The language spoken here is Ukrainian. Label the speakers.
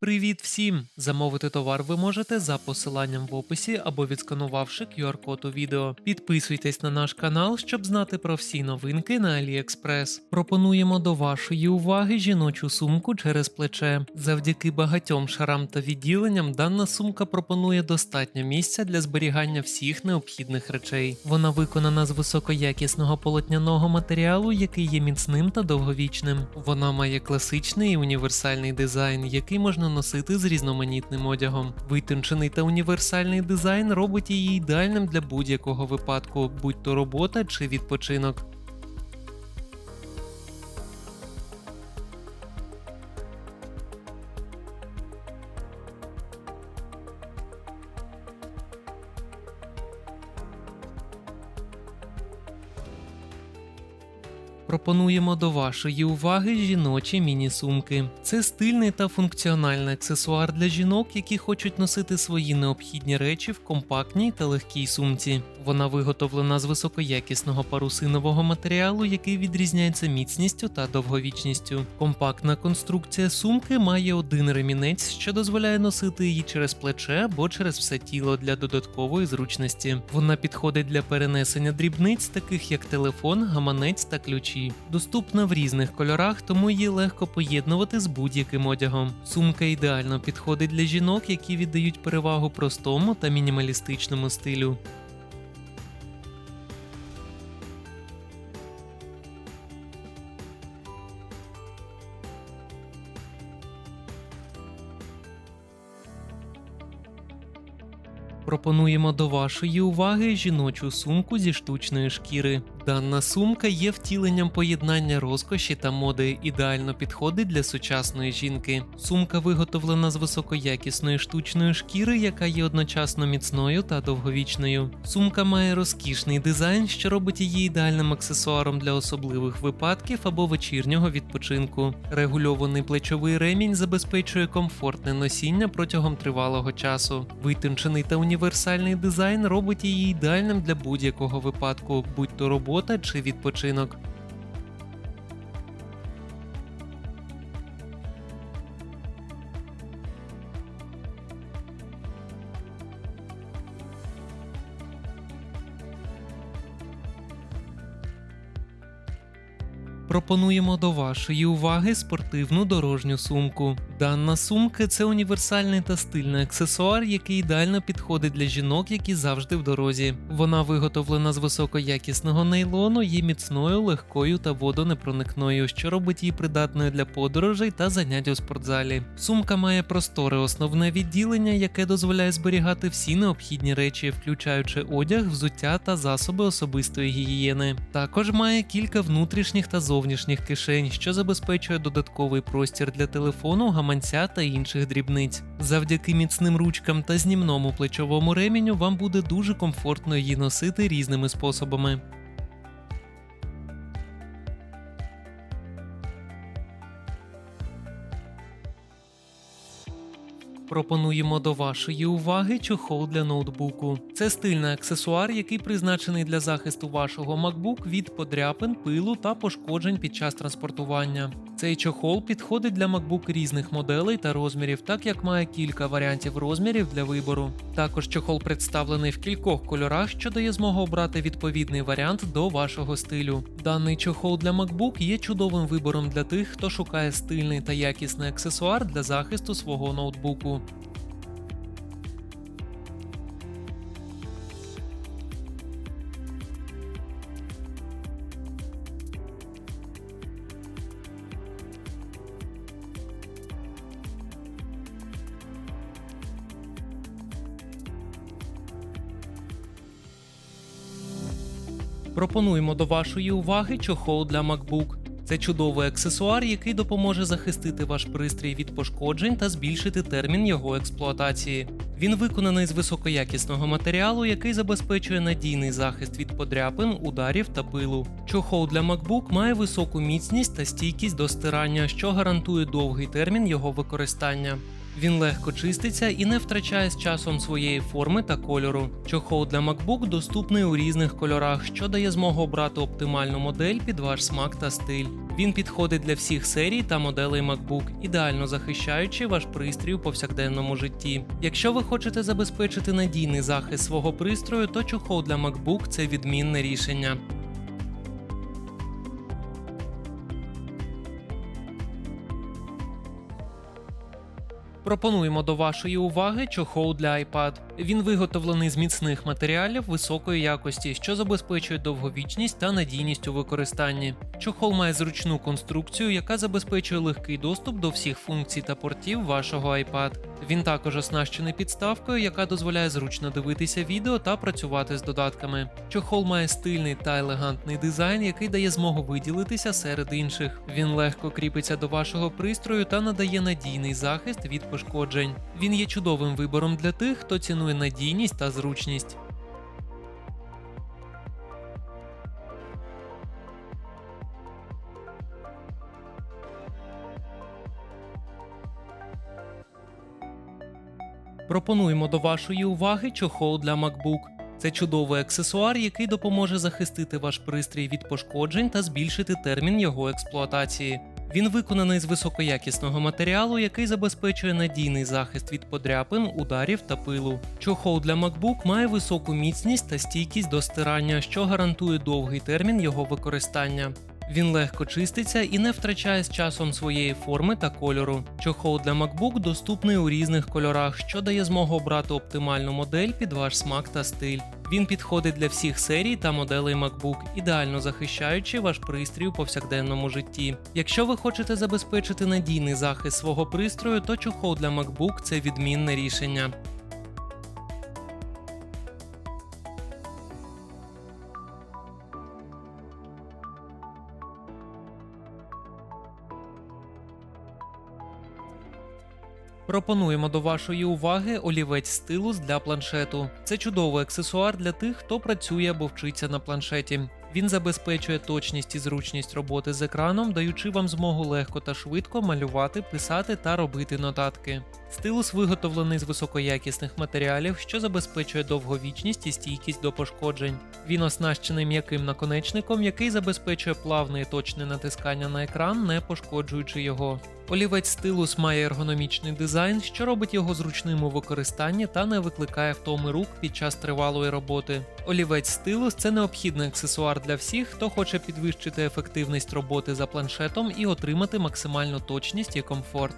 Speaker 1: Привіт всім! Замовити товар ви можете за посиланням в описі або відсканувавши QR-код у відео. Підписуйтесь на наш канал, щоб знати про всі новинки на AliExpress. Пропонуємо до вашої уваги жіночу сумку через плече. Завдяки багатьом шарам та відділенням дана сумка пропонує достатньо місця для зберігання всіх необхідних речей. Вона виконана з високоякісного полотняного матеріалу, який є міцним та довговічним. Вона має класичний і універсальний дизайн, який можна носити з різноманітним одягом. Витончений та універсальний дизайн робить її ідеальним для будь-якого випадку, будь то робота чи відпочинок. Пропонуємо до вашої уваги жіночі міні-сумки. Це стильний та функціональний аксесуар для жінок, які хочуть носити свої необхідні речі в компактній та легкій сумці. Вона виготовлена з високоякісного парусинового матеріалу, який відрізняється міцністю та довговічністю. Компактна конструкція сумки має один ремінець, що дозволяє носити її через плече або через все тіло для додаткової зручності. Вона підходить для перенесення дрібниць, таких як телефон, гаманець та ключі. Доступна в різних кольорах, тому її легко поєднувати з будь-яким одягом. Сумка ідеально підходить для жінок, які віддають перевагу простому та мінімалістичному стилю. Пропонуємо до вашої уваги жіночу сумку зі штучної шкіри. Дана сумка є втіленням поєднання розкоші та моди, ідеально підходить для сучасної жінки. Сумка виготовлена з високоякісної штучної шкіри, яка є одночасно міцною та довговічною. Сумка має розкішний дизайн, що робить її ідеальним аксесуаром для особливих випадків або вечірнього відпочинку. Регульований плечовий ремінь забезпечує комфортне носіння протягом тривалого часу. Витончений та універсальний дизайн робить її ідеальним для будь-якого випадку, будь то робота чи відпочинок. Пропонуємо до вашої уваги спортивну дорожню сумку. Дана сумка це універсальний та стильний аксесуар, який ідеально підходить для жінок, які завжди в дорозі. Вона виготовлена з високоякісного нейлону, є міцною, легкою та водонепроникною, що робить її придатною для подорожей та занять у спортзалі. Сумка має просторе основне відділення, яке дозволяє зберігати всі необхідні речі, включаючи одяг, взуття та засоби особистої гігієни. Також має кілька внутрішніх та зовнішніх кишень, що забезпечує додатковий простір для телефону, гаманця та інших дрібниць. Завдяки міцним ручкам та знімному плечовому реміню вам буде дуже комфортно її носити різними способами. Пропонуємо до вашої уваги чохол для ноутбуку. Це стильний аксесуар, який призначений для захисту вашого MacBook від подряпин, пилу та пошкоджень під час транспортування. Цей чохол підходить для MacBook різних моделей та розмірів, так як має кілька варіантів розмірів для вибору. Також чохол представлений в кількох кольорах, що дає змогу обрати відповідний варіант до вашого стилю. Даний чохол для MacBook є чудовим вибором для тих, хто шукає стильний та якісний аксесуар для захисту свого ноутбуку. Пропонуємо до вашої уваги чохол для MacBook. Це чудовий аксесуар, який допоможе захистити ваш пристрій від пошкоджень та збільшити термін його експлуатації. Він виконаний з високоякісного матеріалу, який забезпечує надійний захист від подряпин, ударів та пилу. Чохол для MacBook має високу міцність та стійкість до стирання, що гарантує довгий термін його використання. Він легко чиститься і не втрачає з часом своєї форми та кольору. Чохол для MacBook доступний у різних кольорах, що дає змогу обрати оптимальну модель під ваш смак та стиль. Він підходить для всіх серій та моделей MacBook, ідеально захищаючи ваш пристрій у повсякденному житті. Якщо ви хочете забезпечити надійний захист свого пристрою, то чохол для MacBook – це відмінне рішення. Пропонуємо до вашої уваги чохол для iPad. Він виготовлений з міцних матеріалів високої якості, що забезпечує довговічність та надійність у використанні. Чохол має зручну конструкцію, яка забезпечує легкий доступ до всіх функцій та портів вашого iPad. Він також оснащений підставкою, яка дозволяє зручно дивитися відео та працювати з додатками. Чохол має стильний та елегантний дизайн, який дає змогу виділитися серед інших. Він легко кріпиться до вашого пристрою та надає надійний захист від пошкоджень. Він є чудовим вибором для тих, хто цінує надійність та зручність. Пропонуємо до вашої уваги чохол для MacBook. Це чудовий аксесуар, який допоможе захистити ваш пристрій від пошкоджень та збільшити термін його експлуатації. Він виконаний з високоякісного матеріалу, який забезпечує надійний захист від подряпин, ударів та пилу. Чохол для MacBook має високу міцність та стійкість до стирання, що гарантує довгий термін його використання. Він легко чиститься і не втрачає з часом своєї форми та кольору. Чохол для MacBook доступний у різних кольорах, що дає змогу обрати оптимальну модель під ваш смак та стиль. Він підходить для всіх серій та моделей MacBook, ідеально захищаючи ваш пристрій у повсякденному житті. Якщо ви хочете забезпечити надійний захист свого пристрою, то чохол для MacBook – це відмінне рішення. Пропонуємо до вашої уваги олівець стилус для планшету. Це чудовий аксесуар для тих, хто працює або вчиться на планшеті. Він забезпечує точність і зручність роботи з екраном, даючи вам змогу легко та швидко малювати, писати та робити нотатки. Стилус виготовлений з високоякісних матеріалів, що забезпечує довговічність і стійкість до пошкоджень. Він оснащений м'яким наконечником, який забезпечує плавне і точне натискання на екран, не пошкоджуючи його. Олівець стилус має ергономічний дизайн, що робить його зручним у використанні та не викликає втоми рук під час тривалої роботи. Олівець стилус це необхідний аксесуар для всіх, хто хоче підвищити ефективність роботи за планшетом і отримати максимальну точність і комфорт.